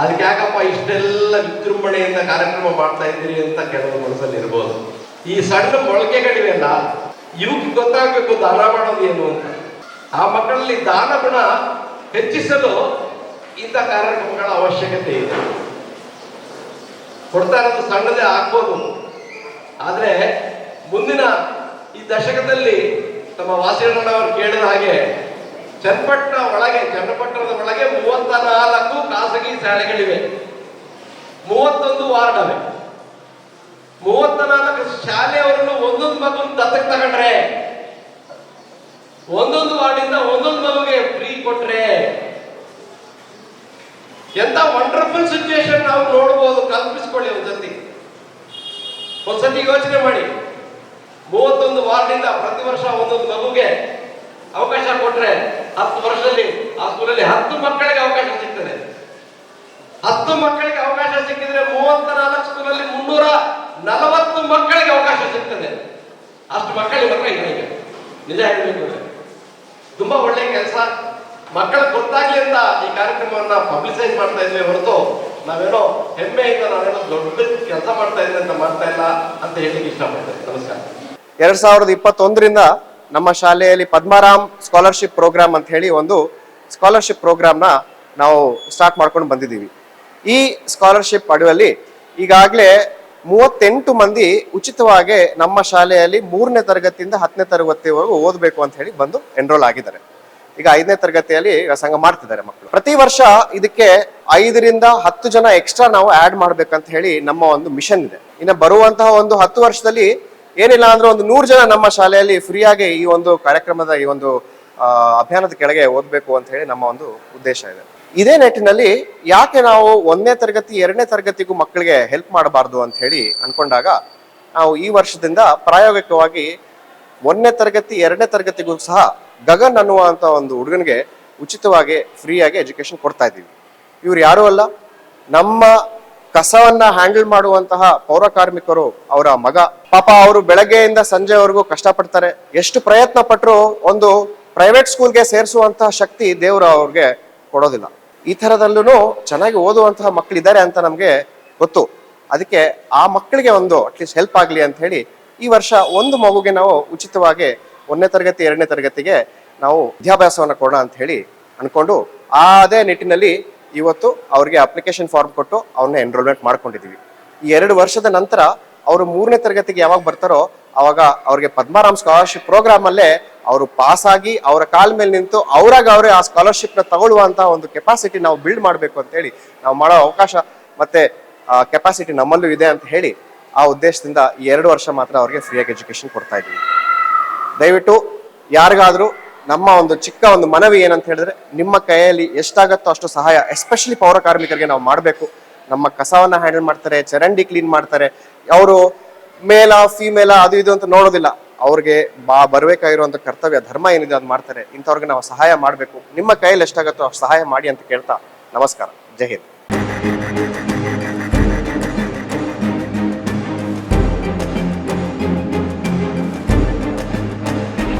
ಅದಕ್ಕೆ ಯಾಕಪ್ಪ ಇಷ್ಟೆಲ್ಲ ವಿಜೃಂಭಣೆಯಿಂದ ಕಾರ್ಯಕ್ರಮ ಮಾಡ್ತಾ ಇದ್ದೀರಿ ಅಂತ ಕೆಲವು ಮನಸ್ಸಲ್ಲಿ ಇರ್ಬೋದು. ಈ ಸಣ್ಣ ಮೊಳಕೆಗಳಿವೆಲ್ಲ ಇವಕ್ಕೆ ಗೊತ್ತಾಗಬೇಕು ದಾನ ಮಾಡೋದು ಏನು ಅಂತ. ಆ ಮಕ್ಕಳಲ್ಲಿ ದಾನ ಗುಣ ಹೆಚ್ಚಿಸಲು ಇಂಥ ಕಾರ್ಯಕ್ರಮಗಳ ಅವಶ್ಯಕತೆ ಇದೆ. ಕೊಡ್ತಾ ಇರೋದು ಸಣ್ಣದೇ ಆಗ್ಬೋದು. ಆದರೆ ಮುಂದಿನ ಈ ದಶಕದಲ್ಲಿ ತಮ್ಮ ವಾಸಿರಣ್ಣನವರು ಕೇಳಿದ ಹಾಗೆ, ಚನ್ನಪಟ್ಟಣ ಒಳಗೆ, ಚನ್ನಪಟ್ಟಣದ ಒಳಗೆ ಮೂವತ್ತ ಶಾಲೆಗಳಿವೆ ಮೂವತ್ತೊಂದು ವಾರ್ಡ್ ಅವೆ ಮೂವತ್ತ ನಾಲ್ಕು ಶಾಲೆಯವರನ್ನು ಒಂದೊಂದು ಮಗು ದತ್ತಕ್ಕೆ ತಗೊಂಡ್ರೆ, ಒಂದೊಂದು ವಾರ್ಡಿಂದ ಒಂದೊಂದು ಮಗುಗೆ ಫ್ರೀ ಕೊಟ್ರೆ, ಎಂತ ವಂಡರ್ಫುಲ್ ಸಿಚುವೇಶನ್ ನಾವು ನೋಡಬಹುದು ಕಲ್ಪಿಸ್ಕೊಳ್ಳಿ ಒಂದ್ಸತಿ. ಒಂದ್ಸತಿ ಯೋಚನೆ ಮಾಡಿ. ಮೂವತ್ತೊಂದು ವಾರ್ಡಿಂದ ಪ್ರತಿ ವರ್ಷ ಒಂದೊಂದು ಮಗುಗೆ ಅವಕಾಶ ಕೊಟ್ರೆ, ಹತ್ತು ವರ್ಷದಲ್ಲಿ ಆ ಸ್ಕೂಲಲ್ಲಿ ಹತ್ತು ಮಕ್ಕಳಿಗೆ ಅವಕಾಶ ಸಿಗ್ತದೆ. ಹತ್ತು ಮಕ್ಕಳಿಗೆ ಅವಕಾಶ ಸಿಕ್ಕಿದ್ರೆ ಮೂವತ್ತ ನಾಲ್ಕು ಸ್ಕೂಲಲ್ಲಿ ಮುನ್ನೂರ ನಲವತ್ತು ಮಕ್ಕಳಿಗೆ ಅವಕಾಶ ಸಿಗ್ತದೆ. ಅಷ್ಟು ಮಕ್ಕಳಿಗೆ ಮಾತ್ರ ಇಲ್ಲ ಈಗ ನಿಜ ಹೇಳಬೇಕು. ತುಂಬಾ ಒಳ್ಳೆ ಕೆಲಸ. ಮಕ್ಕಳು ಗೊತ್ತಾಗ್ಲಿ ಅಂತ ಈ ಕಾರ್ಯಕ್ರಮವನ್ನ ಪಬ್ಲಿಸೈಸ್ ಮಾಡ್ತಾ ಇದ್ವಿ ಹೊರತು ನಾವೇನೋ ಹೆಮ್ಮೆಯಿಂದ ನಾವೇನೋ ದೊಡ್ಡ ಕೆಲಸ ಮಾಡ್ತಾ ಇದ್ವಿ ಅಂತ ಮಾಡ್ತಾ ಇಲ್ಲ ಅಂತ ಹೇಳಲಿಕ್ಕೆ ಇಷ್ಟಪಡ್ತೇನೆ. ನಮಸ್ಕಾರ. ಎರಡ್ ಸಾವಿರದ ಇಪ್ಪತ್ತೊಂದರಿಂದ ನಮ್ಮ ಶಾಲೆಯಲ್ಲಿ ಪದ್ಮಾರಾಮ್ ಸ್ಕಾಲರ್ಶಿಪ್ ಪ್ರೋಗ್ರಾಮ್ ಅಂತ ಹೇಳಿ ಒಂದು ಸ್ಕಾಲರ್ಶಿಪ್ ಪ್ರೋಗ್ರಾಮ್ನ ನಾವು ಸ್ಟಾರ್ಟ್ ಮಾಡ್ಕೊಂಡು ಬಂದಿದ್ದೀವಿ. ಈ ಸ್ಕಾಲರ್ಶಿಪ್ ಅಡಿಯಲ್ಲಿ ಈಗಾಗಲೇ ಮೂವತ್ತೆಂಟು ಮಂದಿ ಉಚಿತವಾಗಿ ನಮ್ಮ ಶಾಲೆಯಲ್ಲಿ ಮೂರನೇ ತರಗತಿಯಿಂದ ಹತ್ತನೇ ತರಗತಿವರೆಗೂ ಓದಬೇಕು ಅಂತ ಹೇಳಿ ಬಂದು ಎನ್ರೋಲ್ ಆಗಿದ್ದಾರೆ. ಈಗ ಐದನೇ ತರಗತಿಯಲ್ಲಿ ವ್ಯಾಸಂಗ ಮಾಡ್ತಿದ್ದಾರೆ ಮಕ್ಕಳು. ಪ್ರತಿ ವರ್ಷ ಇದಕ್ಕೆ ಐದರಿಂದ ಹತ್ತು ಜನ ಎಕ್ಸ್ಟ್ರಾ ನಾವು ಆಡ್ ಮಾಡ್ಬೇಕಂತ ಹೇಳಿ ನಮ್ಮ ಒಂದು ಮಿಷನ್ ಇದೆ. ಇನ್ನು ಬರುವಂತಹ ಒಂದು ಹತ್ತು ವರ್ಷದಲ್ಲಿ ಏನಿಲ್ಲ ಅಂದ್ರೆ ಒಂದು ನೂರು ಜನ ನಮ್ಮ ಶಾಲೆಯಲ್ಲಿ ಫ್ರೀಯಾಗಿ ಈ ಒಂದು ಕಾರ್ಯಕ್ರಮದ ಈ ಒಂದು ಅಭಿಯಾನದ ಕೆಳಗೆ ಓದಬೇಕು ಅಂತ ಹೇಳಿ ನಮ್ಮ ಒಂದು ಉದ್ದೇಶ ಇದೆ. ಇದೇ ನಿಟ್ಟಿನಲ್ಲಿ ಯಾಕೆ ನಾವು ಒಂದನೇ ತರಗತಿ, ಎರಡನೇ ತರಗತಿಗೂ ಮಕ್ಕಳಿಗೆ ಹೆಲ್ಪ್ ಮಾಡಬಾರ್ದು ಅಂತ ಹೇಳಿ ಅನ್ಕೊಂಡಾಗ ನಾವು ಈ ವರ್ಷದಿಂದ ಪ್ರಾಯೋಗಿಕವಾಗಿ ಒಂದನೇ ತರಗತಿ, ಎರಡನೇ ತರಗತಿಗೂ ಸಹ ಗಗನ್ ಅನ್ನುವಂತ ಒಂದು ಹುಡುಗನಿಗೆ ಉಚಿತವಾಗಿ ಫ್ರೀಯಾಗಿ ಎಜುಕೇಶನ್ ಕೊಡ್ತಾ ಇದ್ದೀವಿ. ಇವ್ರು ಯಾರೂ ಅಲ್ಲ. ನಮ್ಮ ಕಸವನ್ನ ಹ್ಯಾಂಡಲ್ ಮಾಡುವಂತಹ ಪೌರ ಕಾರ್ಮಿಕರು ಅವರ ಮಗ. ಪಾಪ ಅವರು ಬೆಳಗ್ಗೆಯಿಂದ ಸಂಜೆವರೆಗೂ ಕಷ್ಟಪಡ್ತಾರೆ. ಎಷ್ಟು ಪ್ರಯತ್ನ ಪಟ್ಟರು ಒಂದು ಪ್ರೈವೇಟ್ ಸ್ಕೂಲ್ಗೆ ಸೇರಿಸುವಂತಹ ಶಕ್ತಿ ದೇವರು ಅವ್ರಿಗೆ ಕೊಡೋದಿಲ್ಲ. ಈ ಥರದಲ್ಲೂ ಚೆನ್ನಾಗಿ ಓದುವಂತಹ ಮಕ್ಕಳಿದ್ದಾರೆ ಅಂತ ನಮಗೆ ಗೊತ್ತು. ಅದಕ್ಕೆ ಆ ಮಕ್ಕಳಿಗೆ ಒಂದು ಅಟ್ಲೀಸ್ಟ್ ಹೆಲ್ಪ್ ಆಗಲಿ ಅಂತ ಹೇಳಿ ಈ ವರ್ಷ ಒಂದು ಮಗುಗೆ ನಾವು ಉಚಿತವಾಗಿ ಒಂದನೇ ತರಗತಿ, ಎರಡನೇ ತರಗತಿಗೆ ನಾವು ವಿದ್ಯಾಭ್ಯಾಸವನ್ನು ಕೊಡೋಣ ಅಂತ ಹೇಳಿ ಅನ್ಕೊಂಡು ಅದೇ ನಿಟ್ಟಿನಲ್ಲಿ ಇವತ್ತು ಅವ್ರಿಗೆ ಅಪ್ಲಿಕೇಶನ್ ಫಾರ್ಮ್ ಕೊಟ್ಟು ಅವ್ರನ್ನ ಎನ್ರೋಲ್ಮೆಂಟ್ ಮಾಡ್ಕೊಂಡಿದ್ದೀವಿ ಈ ಎರಡು ವರ್ಷದ ನಂತರ ಅವರು ಮೂರನೇ ತರಗತಿಗೆ ಯಾವಾಗ ಬರ್ತಾರೋ ಅವಾಗ ಅವ್ರಿಗೆ ಪದ್ಮಾರಾಮ್ ಸ್ಕಾಲರ್ಶಿಪ್ ಪ್ರೋಗ್ರಾಮ್ ಅಲ್ಲೇ ಅವರು ಪಾಸ್ ಆಗಿ ಅವರ ಕಾಲ್ ಮೇಲೆ ನಿಂತು ಅವ್ರಾಗ ಅವರೇ ಆ ಸ್ಕಾಲರ್ಶಿಪ್ನ ತಗೊಳ್ಳುವಂತ ಒಂದು ಕೆಪಾಸಿಟಿ ನಾವು ಬಿಲ್ಡ್ ಮಾಡಬೇಕು ಅಂತ ಹೇಳಿ ನಾವು ಮಾಡೋ ಅವಕಾಶ ಮತ್ತೆ ಕೆಪಾಸಿಟಿ ನಮ್ಮಲ್ಲೂ ಇದೆ ಅಂತ ಹೇಳಿ ಆ ಉದ್ದೇಶದಿಂದ ಈ ಎರಡು ವರ್ಷ ಮಾತ್ರ ಅವ್ರಿಗೆ ಫ್ರೀಯಾಗಿ ಎಜುಕೇಶನ್ ಕೊಡ್ತಾ ಇದ್ದೀವಿ. ದಯವಿಟ್ಟು ಯಾರಿಗಾದ್ರೂ ನಮ್ಮ ಒಂದು ಚಿಕ್ಕ ಒಂದು ಮನವಿ ಏನಂತ ಹೇಳಿದ್ರೆ ನಿಮ್ಮ ಕೈಯಲ್ಲಿ ಎಷ್ಟಾಗತ್ತೋ ಅಷ್ಟು ಸಹಾಯ ಎಸ್ಪೆಷಲಿ ಪೌರ ಕಾರ್ಮಿಕರಿಗೆ ನಾವು ಮಾಡಬೇಕು. ನಮ್ಮ ಕಸವನ್ನ ಹ್ಯಾಂಡಲ್ ಮಾಡ್ತಾರೆ, ಚರಂಡಿ ಕ್ಲೀನ್ ಮಾಡ್ತಾರೆ. ಅವರು ಮೇಲ ಫೀಮೇಲ ಅದು ಇದು ಅಂತ ನೋಡೋದಿಲ್ಲ. ಅವ್ರಿಗೆ ಬಾ ಬರಬೇಕಾಗಿರುವಂಥ ಕರ್ತವ್ಯ, ಧರ್ಮ ಏನಿದೆ ಅದು ಮಾಡ್ತಾರೆ. ಇಂಥವ್ರಿಗೆ ನಾವು ಸಹಾಯ ಮಾಡಬೇಕು. ನಿಮ್ಮ ಕೈಯಲ್ಲಿ ಎಷ್ಟಾಗತ್ತೋ ಸಹಾಯ ಮಾಡಿ ಅಂತ ಕೇಳ್ತಾ ನಮಸ್ಕಾರ. ಜೈ ಹಿಂದ್.